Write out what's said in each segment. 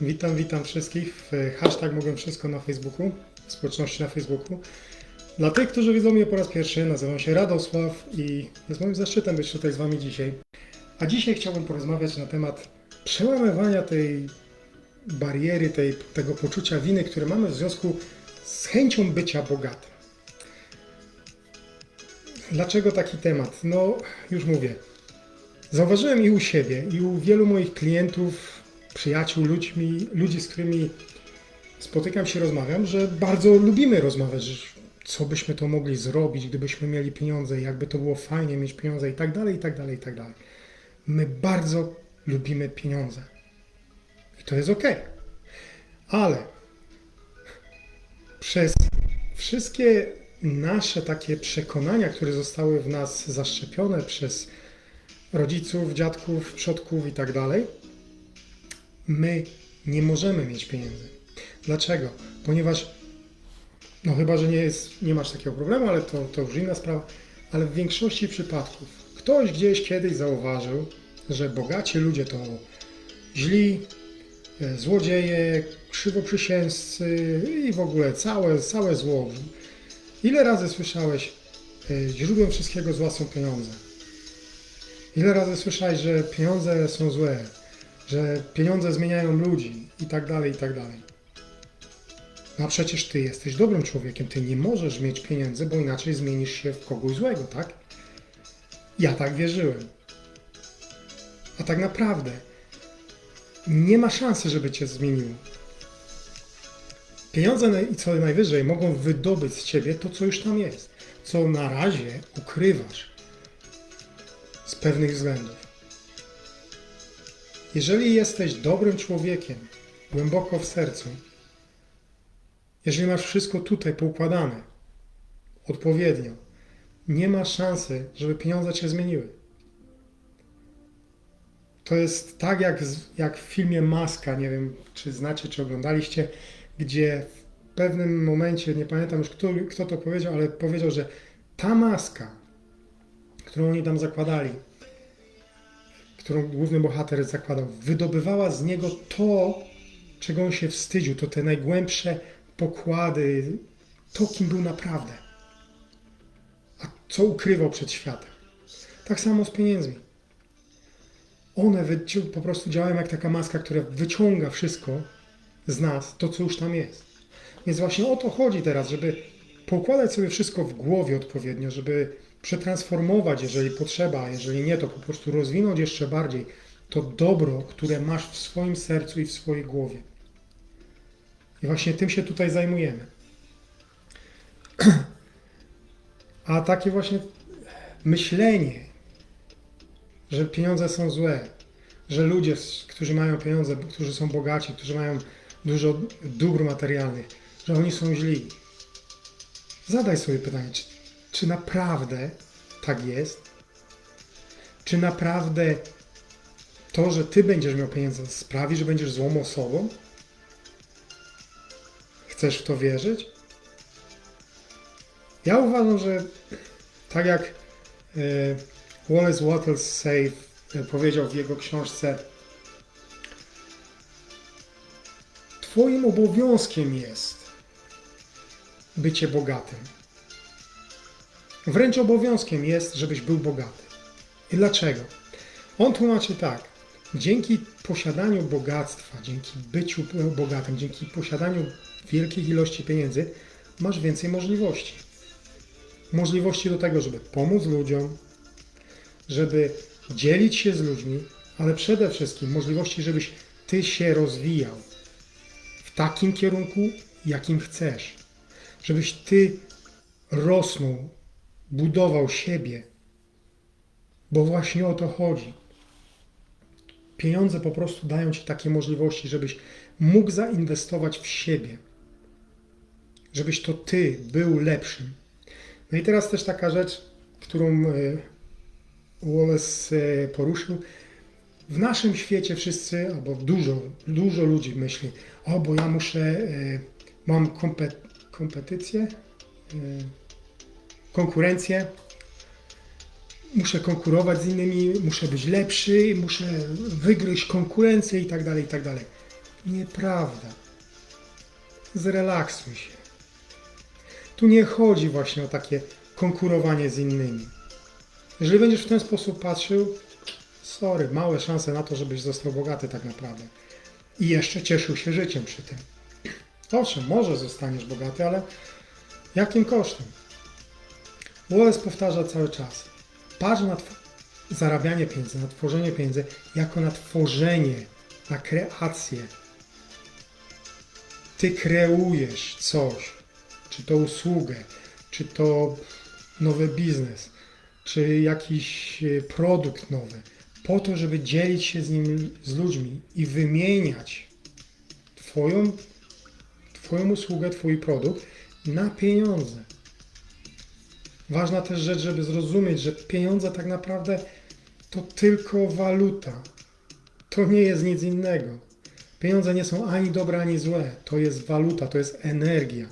Witam, witam wszystkich w hashtag Mogę Wszystko na Facebooku, w społeczności na Facebooku. Dla tych, którzy widzą mnie po raz pierwszy, nazywam się Radosław i jest moim zaszczytem być tutaj z Wami dzisiaj. A dzisiaj chciałbym porozmawiać na temat przełamywania tej bariery, tej, tego poczucia winy, które mamy w związku z chęcią bycia bogatym. Dlaczego taki temat? No, już mówię. Zauważyłem i u siebie, i u wielu moich klientów, przyjaciół, ludźmi, ludzi, z którymi spotykam się, rozmawiam, że bardzo lubimy rozmawiać, co byśmy to mogli zrobić, gdybyśmy mieli pieniądze, jakby to było fajnie mieć pieniądze i tak dalej, i tak dalej, i tak dalej. My bardzo lubimy pieniądze. I to jest ok. Ale przez wszystkie nasze takie przekonania, które zostały w nas zaszczepione przez rodziców, dziadków, przodków i tak dalej, my nie możemy mieć pieniędzy. Dlaczego? Ponieważ, no chyba, że nie, jest, nie masz takiego problemu, ale to, to już inna sprawa, ale w większości przypadków ktoś gdzieś kiedyś zauważył, że bogaci ludzie to źli, e, złodzieje, krzywoprzysięzcy i w ogóle całe, całe zło. Ile razy słyszałeś, e, źródłem wszystkiego zła są pieniądze? Ile razy słyszałeś, że pieniądze są złe, że pieniądze zmieniają ludzi i tak dalej, i tak dalej. No a przecież ty jesteś dobrym człowiekiem, ty nie możesz mieć pieniędzy, bo inaczej zmienisz się w kogoś złego, tak? Ja tak wierzyłem. A tak naprawdę nie ma szansy, żeby cię zmieniło. Pieniądze i co najwyżej mogą wydobyć z ciebie to, co już tam jest, co na razie ukrywasz z pewnych względów. Jeżeli jesteś dobrym człowiekiem, głęboko w sercu, jeżeli masz wszystko tutaj poukładane, odpowiednio, nie ma szansy, żeby pieniądze cię zmieniły. To jest tak jak, jak w filmie Maska, nie wiem czy znacie, czy oglądaliście, gdzie w pewnym momencie, nie pamiętam już kto, kto to powiedział, ale powiedział, że ta maska, którą oni tam zakładali, którą główny bohater zakładał, wydobywała z niego to, czego on się wstydził, to te najgłębsze pokłady, to, kim był naprawdę, a co ukrywał przed światem. Tak samo z pieniędzmi. One po prostu działają jak taka maska, która wyciąga wszystko z nas, to co już tam jest. Więc właśnie o to chodzi teraz, żeby poukładać sobie wszystko w głowie odpowiednio, żeby przetransformować, jeżeli potrzeba, jeżeli nie, to po prostu rozwinąć jeszcze bardziej to dobro, które masz w swoim sercu i w swojej głowie. I właśnie tym się tutaj zajmujemy. A takie właśnie myślenie, że pieniądze są złe, że ludzie, którzy mają pieniądze, którzy są bogaci, którzy mają dużo dóbr materialnych, że oni są źli. Zadaj sobie pytanie, czy, czy naprawdę tak jest? Czy naprawdę to, że ty będziesz miał pieniądze, sprawi, że będziesz złą osobą? Chcesz w to wierzyć? Ja uważam, że tak jak e, Wallace Wattles e, powiedział w jego książce, Twoim obowiązkiem jest bycie bogatym. Wręcz obowiązkiem jest, żebyś był bogaty. I dlaczego? On tłumaczy tak. Dzięki posiadaniu bogactwa, dzięki byciu bogatym, dzięki posiadaniu wielkich ilości pieniędzy, masz więcej możliwości. Możliwości do tego, żeby pomóc ludziom, żeby dzielić się z ludźmi, ale przede wszystkim możliwości, żebyś ty się rozwijał w takim kierunku, jakim chcesz. Żebyś ty rosnął, budował siebie, bo właśnie o to chodzi. Pieniądze po prostu dają ci takie możliwości, żebyś mógł zainwestować w siebie, żebyś to ty był lepszym. No i teraz też taka rzecz, którą e, Wallace e, poruszył. W naszym świecie wszyscy, albo dużo, dużo ludzi myśli, o, bo ja muszę, e, mam kompet, kompetycję, konkurencję, muszę konkurować z innymi, muszę być lepszy, muszę wygryźć konkurencję i tak dalej, i tak dalej. Nieprawda. Zrelaksuj się. Tu nie chodzi właśnie o takie konkurowanie z innymi. Jeżeli będziesz w ten sposób patrzył, sorry, małe szanse na to, żebyś został bogaty tak naprawdę. I jeszcze cieszył się życiem przy tym. Owszem, może zostaniesz bogaty, ale jakim kosztem? Wallace powtarza cały czas. Patrz na zarabianie pieniędzy, na tworzenie pieniędzy, jako na tworzenie, na kreację. Ty kreujesz coś, czy to usługę, czy to nowy biznes, czy jakiś e, produkt nowy, po to, żeby dzielić się z nim z ludźmi i wymieniać twoją, twoją usługę, twój produkt na pieniądze. Ważna też rzecz, żeby zrozumieć, że pieniądze tak naprawdę to tylko waluta. To nie jest nic innego. Pieniądze nie są ani dobre, ani złe. To jest waluta, to jest energia,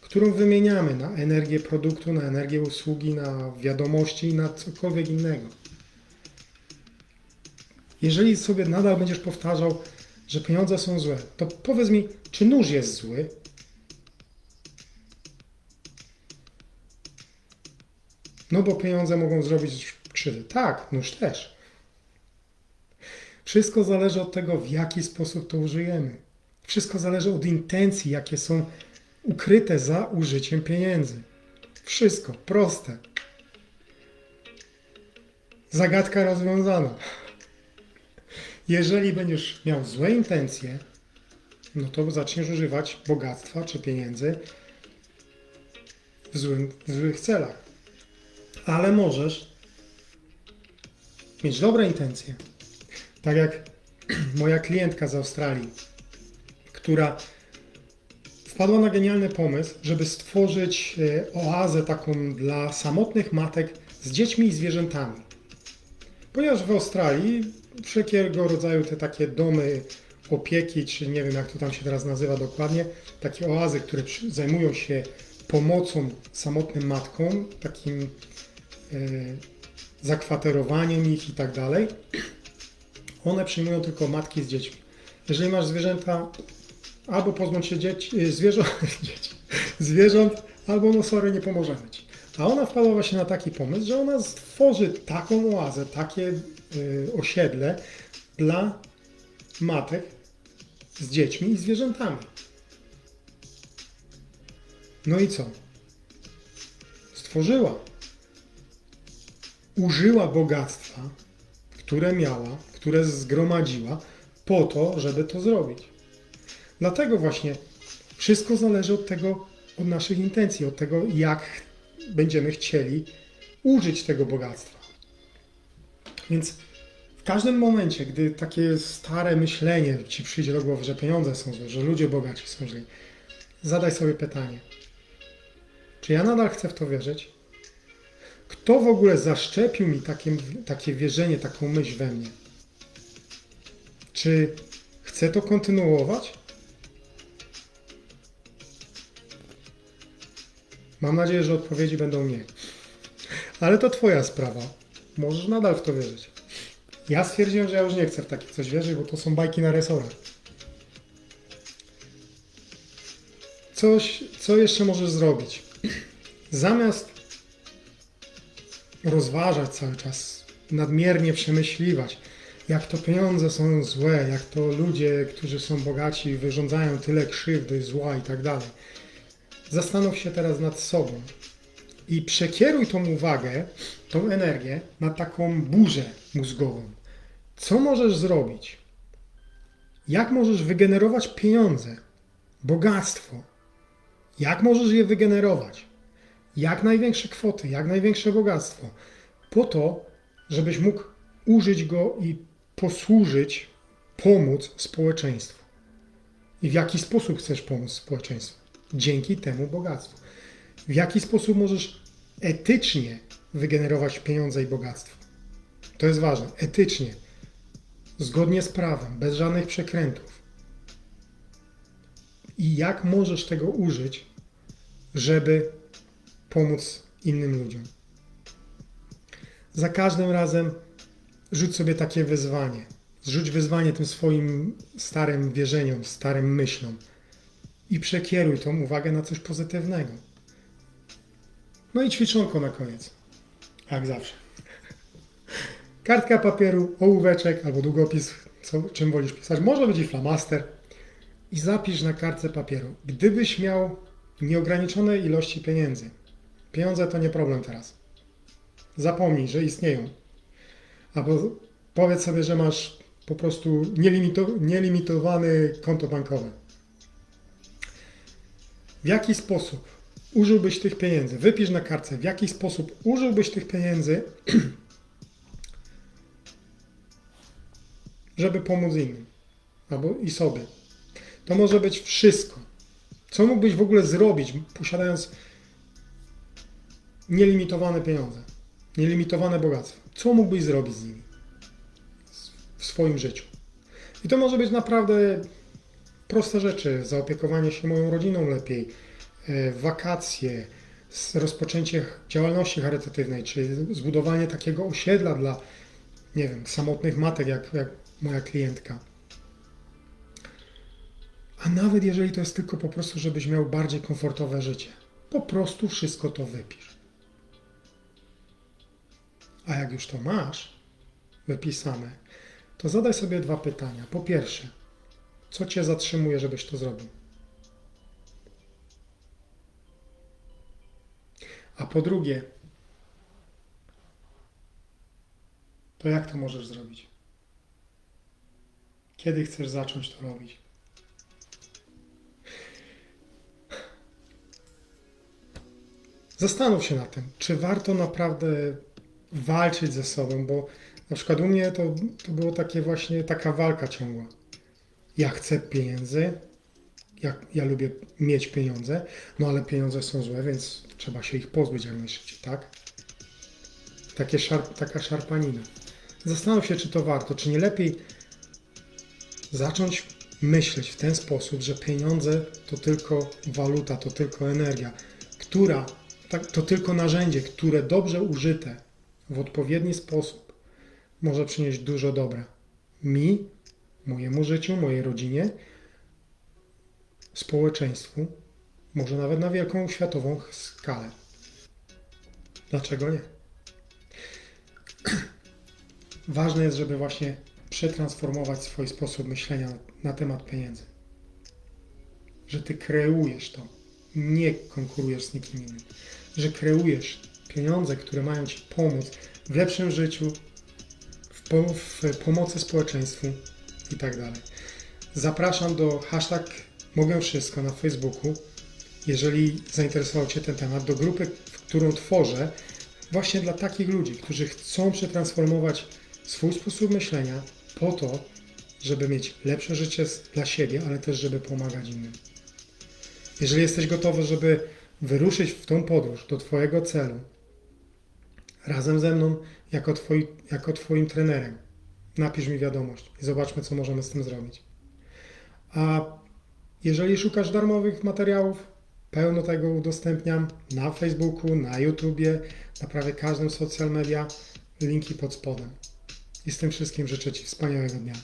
którą wymieniamy na energię produktu, na energię usługi, na wiadomości na cokolwiek innego. Jeżeli sobie nadal będziesz powtarzał, że pieniądze są złe, to powiedz mi, czy nóż jest zły? No bo pieniądze mogą zrobić krzywdę. Tak, nóż też. Wszystko zależy od tego, w jaki sposób to użyjemy. Wszystko zależy od intencji, jakie są ukryte za użyciem pieniędzy. Wszystko proste. Zagadka rozwiązana. Jeżeli będziesz miał złe intencje, no to zaczniesz używać bogactwa czy pieniędzy w, złym, w złych celach. Ale możesz mieć dobre intencje. Tak jak moja klientka z Australii, która wpadła na genialny pomysł, żeby stworzyć e, oazę taką dla samotnych matek z dziećmi i zwierzętami. Ponieważ w Australii wszelkiego rodzaju te takie domy opieki, czy nie wiem jak to tam się teraz nazywa dokładnie, takie oazy, które zajmują się pomocą samotnym matkom, takim zakwaterowaniem ich i tak dalej. One przyjmują tylko matki z dziećmi. Jeżeli masz zwierzęta, albo pozbądź się dzieci, zwierząt, dzieci, zwierząt, albo no sorry, nie pomożemy ci. A ona wpadła właśnie na taki pomysł, że ona stworzy taką oazę, takie y, osiedle dla matek z dziećmi i zwierzętami. No i co? Stworzyła. Użyła bogactwa, które miała, które zgromadziła, po to, żeby to zrobić. Dlatego właśnie wszystko zależy od tego, od naszych intencji, od tego, jak będziemy chcieli użyć tego bogactwa. Więc w każdym momencie, gdy takie stare myślenie ci przyjdzie do głowy, że pieniądze są złe, że ludzie bogaci są źli, zadaj sobie pytanie: czy ja nadal chcę w to wierzyć? Kto w ogóle zaszczepił mi takie, takie wierzenie, taką myśl we mnie? Czy chcę to kontynuować? Mam nadzieję, że odpowiedzi będą nie. Ale to Twoja sprawa. Możesz nadal w to wierzyć. Ja stwierdziłem, że ja już nie chcę w takie coś wierzyć, bo to są bajki na resorach. Coś, co jeszcze możesz zrobić? Zamiast rozważać cały czas, nadmiernie przemyśliwać, jak to pieniądze są złe, jak to ludzie, którzy są bogaci, wyrządzają tyle krzywdy, zła i tak dalej. Zastanów się teraz nad sobą i przekieruj tą uwagę, tą energię na taką burzę mózgową. Co możesz zrobić? Jak możesz wygenerować pieniądze, bogactwo? Jak możesz je wygenerować? Jak największe kwoty, jak największe bogactwo, po to, żebyś mógł użyć go i posłużyć, pomóc społeczeństwu. I w jaki sposób chcesz pomóc społeczeństwu? Dzięki temu bogactwu. W jaki sposób możesz etycznie wygenerować pieniądze i bogactwo? To jest ważne. Etycznie. Zgodnie z prawem, bez żadnych przekrętów. I jak możesz tego użyć, żeby pomóc innym ludziom? Za każdym razem rzuć sobie takie wyzwanie. Zrzuć wyzwanie tym swoim starym wierzeniom, starym myślom i przekieruj tą uwagę na coś pozytywnego. No i ćwiczonko na koniec. Jak zawsze. Kartka papieru, ołóweczek albo długopis, co, czym wolisz pisać. Może być i flamaster. I zapisz na kartce papieru. Gdybyś miał nieograniczone ilości pieniędzy. Pieniądze to nie problem teraz. Zapomnij, że istnieją. Albo powiedz sobie, że masz po prostu nielimito, nielimitowane konto bankowe. W jaki sposób użyłbyś tych pieniędzy? Wypisz na kartce, w jaki sposób użyłbyś tych pieniędzy, żeby pomóc innym albo i sobie. To może być wszystko. Co mógłbyś w ogóle zrobić, posiadając nielimitowane pieniądze, nielimitowane bogactwo? Co mógłbyś zrobić z nimi w swoim życiu? I to może być naprawdę proste rzeczy. Zaopiekowanie się moją rodziną lepiej, e, wakacje, rozpoczęcie działalności charytatywnej, czyli zbudowanie takiego osiedla dla, nie wiem, samotnych matek, jak, jak moja klientka. A nawet jeżeli to jest tylko po prostu, żebyś miał bardziej komfortowe życie, po prostu wszystko to wypisz. A jak już to masz wypisane, to zadaj sobie dwa pytania. Po pierwsze, co cię zatrzymuje, żebyś to zrobił? A po drugie, to jak to możesz zrobić? Kiedy chcesz zacząć to robić? Zastanów się nad tym, czy warto naprawdę walczyć ze sobą, bo na przykład u mnie to, to było takie właśnie taka walka ciągła. Ja chcę pieniędzy, ja, ja lubię mieć pieniądze, no ale pieniądze są złe, więc trzeba się ich pozbyć jak najszybciej, tak? Takie szarp, taka szarpanina. Zastanów się, czy to warto, czy nie lepiej zacząć myśleć w ten sposób, że pieniądze to tylko waluta, to tylko energia, która, tak, to tylko narzędzie, które dobrze użyte w odpowiedni sposób może przynieść dużo dobra. Mi, mojemu życiu, mojej rodzinie, społeczeństwu, może nawet na wielką światową skalę. Dlaczego nie? Ważne jest, żeby właśnie przetransformować swój sposób myślenia na temat pieniędzy. Że ty kreujesz to, nie konkurujesz z nikim innym. Że kreujesz pieniądze, które mają ci pomóc w lepszym życiu, w, po, w pomocy społeczeństwu i tak. Zapraszam do hashtag Mogę Wszystko na Facebooku. Jeżeli zainteresował Cię ten temat, do grupy, którą tworzę, właśnie dla takich ludzi, którzy chcą przetransformować swój sposób myślenia po to, żeby mieć lepsze życie dla siebie, ale też, żeby pomagać innym. Jeżeli jesteś gotowy, żeby wyruszyć w tą podróż do Twojego celu, razem ze mną, jako, twoi, jako Twoim trenerem, napisz mi wiadomość i zobaczmy, co możemy z tym zrobić. A jeżeli szukasz darmowych materiałów, pełno tego udostępniam na Facebooku, na YouTubie, na prawie każdym social media, linki pod spodem. I z tym wszystkim życzę Ci wspaniałego dnia.